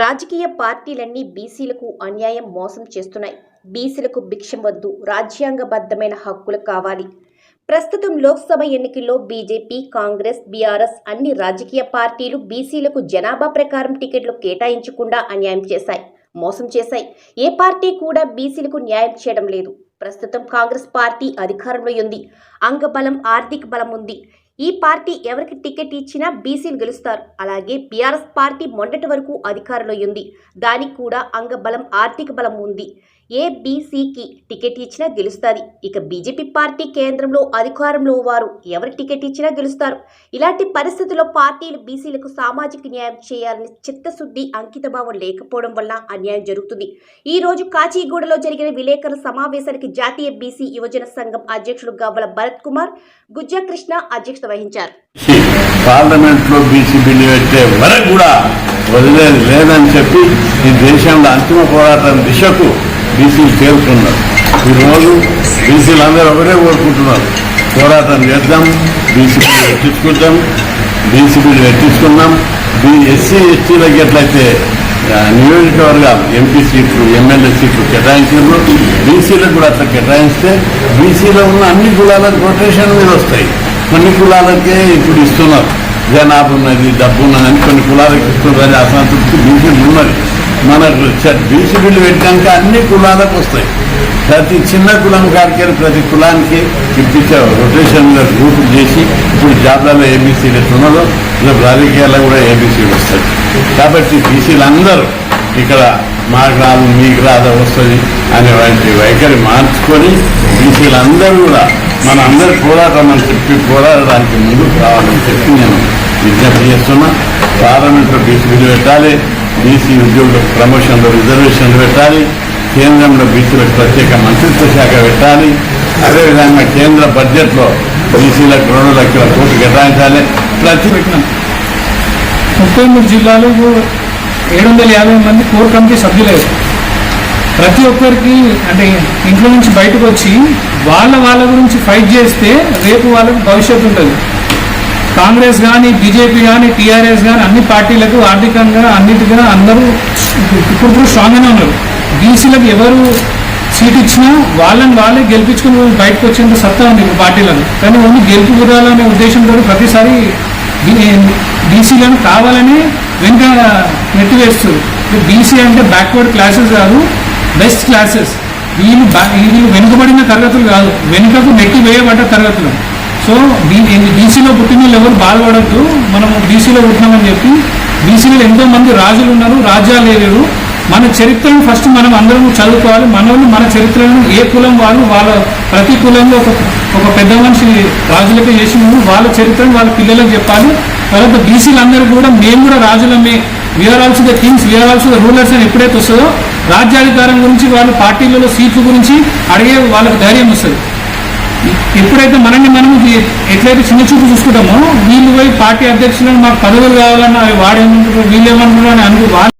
రాజకీయ పార్టీలన్నీ బీసీలకు అన్యాయం మోసం చేస్తున్నాయి. బీసీలకు భిక్షం వద్దు రాజ్యాంగబద్ధమైన హక్కులు కావాలి. ప్రస్తుతం లోక్సభ ఎన్నికల్లో బీజేపీ కాంగ్రెస్ బీఆర్ఎస్ అన్ని రాజకీయ పార్టీలు బీసీలకు జనాభా ప్రకారం టికెట్లు కేటాయించకుండా అన్యాయం చేశాయి మోసం చేశాయి. ఏ పార్టీ కూడా బీసీలకు న్యాయం చేయడం లేదు. ప్రస్తుతం కాంగ్రెస్ పార్టీ అధికారంలో ఉంది. అంగబలం ఆర్థిక బలం ఉంది. ఈ పార్టీ ఎవరికి టికెట్ ఇచ్చినా బీసీలు గెలుస్తారు. అలాగే బీఆర్ఎస్ పార్టీ మొన్నటి వరకు అధికారంలో ఉంది. దానికి కూడా అంగబలం ఆర్థిక బలం ఉంది. ఏబీసీకి టికెట్ ఇచ్చినా గెలుస్తుంది. ఇక బీజేపీ పార్టీ కేంద్రంలో అధికారంలో వారు ఎవరి టికెట్ ఇచ్చినా గెలుస్తారు. ఇలాంటి పరిస్థితుల్లో పార్టీలు బీసీలకు సామాజిక న్యాయం చేయాలని చిత్తశుద్ధి అంకితభావం లేకపోవడం వల్ల అన్యాయం జరుగుతుంది. ఈ రోజు కాచిగూడలో జరిగిన విలేకరుల సమావేశానికి జాతీయ బీసీ యువజన సంఘం అధ్యక్షుడు గవ్వల భరత్ కుమార్ గుజ్జకృష్ణ అధ్యక్షత వహించారు. బీసీ బిల్లు పెట్టే వరకు కూడా వదిలేదు లేదని చెప్పి ఈ దేశంలో అంతిమ పోరాటం దిశకు బీసీలు చేరుతున్నారు ఈరోజు బీసీలు అందరూ ఒకటే కోరుకుంటున్నారు. పోరాటం చేద్దాం బీసీ బిల్లు బీసీ బిల్లు పెట్టించుకున్నాం బీ ఎస్సీ ఎస్టీలకి ఎట్లయితే నియోజకవర్గ నియోజకవర్గాలు ఎంపీ సీట్లు ఎమ్మెల్యే సీట్లు కేటాయించారు బీసీలకు కూడా అట్లా కేటాయిస్తే బీసీలో ఉన్న అన్ని కులాలకు రొటేషన్ మీద వస్తాయి. కొన్ని కులాలకే ఇప్పుడు ఇస్తున్నారు. జనాభా ఉన్నది డబ్బు ఉన్నదని కొన్ని కులాలకు ఇస్తున్నారు. అసంతృప్తి బీసీలు ఉన్నది. మనకు బీసీ బిల్లు పెట్టాక అన్ని కులాలకు వస్తాయి. ప్రతి చిన్న కులం కాడికి ప్రతి కులానికి ఇప్పించే రొటేషన్ గ్రూప్ చేసి ఇప్పుడు జాబ్లలో ఏబీసీలు ఎట్లున్నదో ఇలా రాజకీయాల్లో కూడా ఏబీసీలు వస్తాయి. కాబట్టి బీసీలు అందరూ ఇక్కడ మాకు రాదు మీకు రాదు వస్తుంది అనే వాటి వైఖరి మార్చుకొని బీసీలందరూ కూడా మన అందరి పోరాటం అని చెప్పి పోరాడడానికి ముందుకు రావాలని చెప్పి నేను విజ్ఞప్తి చేస్తున్నా. పార్లమెంట్లో బీసీ బిల్లు పెట్టాలి. బీసీ ఉద్యోగులకు ప్రమోషన్లు రిజర్వేషన్లు పెట్టాలి. కేంద్రంలో బీసీలకు ప్రత్యేక మంత్రిత్వ శాఖ పెట్టాలి. అదేవిధంగా కేంద్ర బడ్జెట్లో బీసీలకు రెండు లక్షల కోట్లు కేటాయించాలి. ప్రతి ముప్పై మూడు జిల్లాలు ఏడు వందల యాభై మంది కోర్ కమిటీ సభ్యులే ప్రతి ఒక్కరికి అంటే ఇంట్లో నుంచి బయటకు వచ్చి వాళ్ళ వాళ్ళ గురించి ఫైట్ చేస్తే రేపు వాళ్ళకి భవిష్యత్తు ఉంటుంది. కాంగ్రెస్ కానీ బీజేపీ కానీ టీఆర్ఎస్ కానీ అన్ని పార్టీలకు ఆర్థికంగా అన్నిటిగా అందరూ ఇప్పుడు స్ట్రాంగ్గానే ఉన్నారు. బీసీలకు ఎవరు సీట్ ఇచ్చినా వాళ్ళని వాళ్ళే గెలిపించుకుని బయటకు వచ్చేంత సత్తా ఉంది ఇప్పుడు కానీ ఓన్లీ గెలుపు గురాలనే ఉద్దేశంతో ప్రతిసారి బీసీలను కావాలని వెనుక నెట్టివేస్తారు బీసీ అంటే బ్యాక్వర్డ్ క్లాసెస్ కాదు బెస్ట్ క్లాసెస్ వీళ్ళు వీళ్ళు వెనుకబడిన తరగతులు కాదు వెనుకకు నెట్టి వేయబడ్డ తరగతులు. సో బీసీలో పుట్టిన వాళ్ళు ఎవరు బాధపడద్దు. మనము బీసీలో పుట్టినామని చెప్పి బీసీలో ఎంతో మంది రాజులు ఉన్నారు రాజ్యాలు లేరు మన చరిత్రను ఫస్ట్ మనం అందరం చదువుకోవాలి. మనల్ని మన చరిత్రను ఏ కులం వాళ్ళు వాళ్ళ ప్రతి కులంలో ఒక ఒక పెద్ద మనిషి రాజులకే చేసినాము. వాళ్ళ చరిత్రను వాళ్ళ పిల్లలకు చెప్పాలి. తర్వాత బీసీలందరూ కూడా మేము కూడా రాజులమే. We are also the kings we are also the rulers అని ఎప్పుడైతే వస్తుందో రాజ్యాధికారం గురించి వాళ్ళ పార్టీలలో సీట్లు గురించి అడిగే వాళ్ళకి ధైర్యం వస్తుంది. ఎప్పుడైతే మనల్ని మనం ఎట్లయితే చిన్న చూపు చూసుకుంటామో వీళ్ళు పోయి పార్టీ అధ్యక్షులను మాకు పదవులు కావాలని అవి వాడేమంటారు వీళ్ళు ఏమంటారు అని అనుకు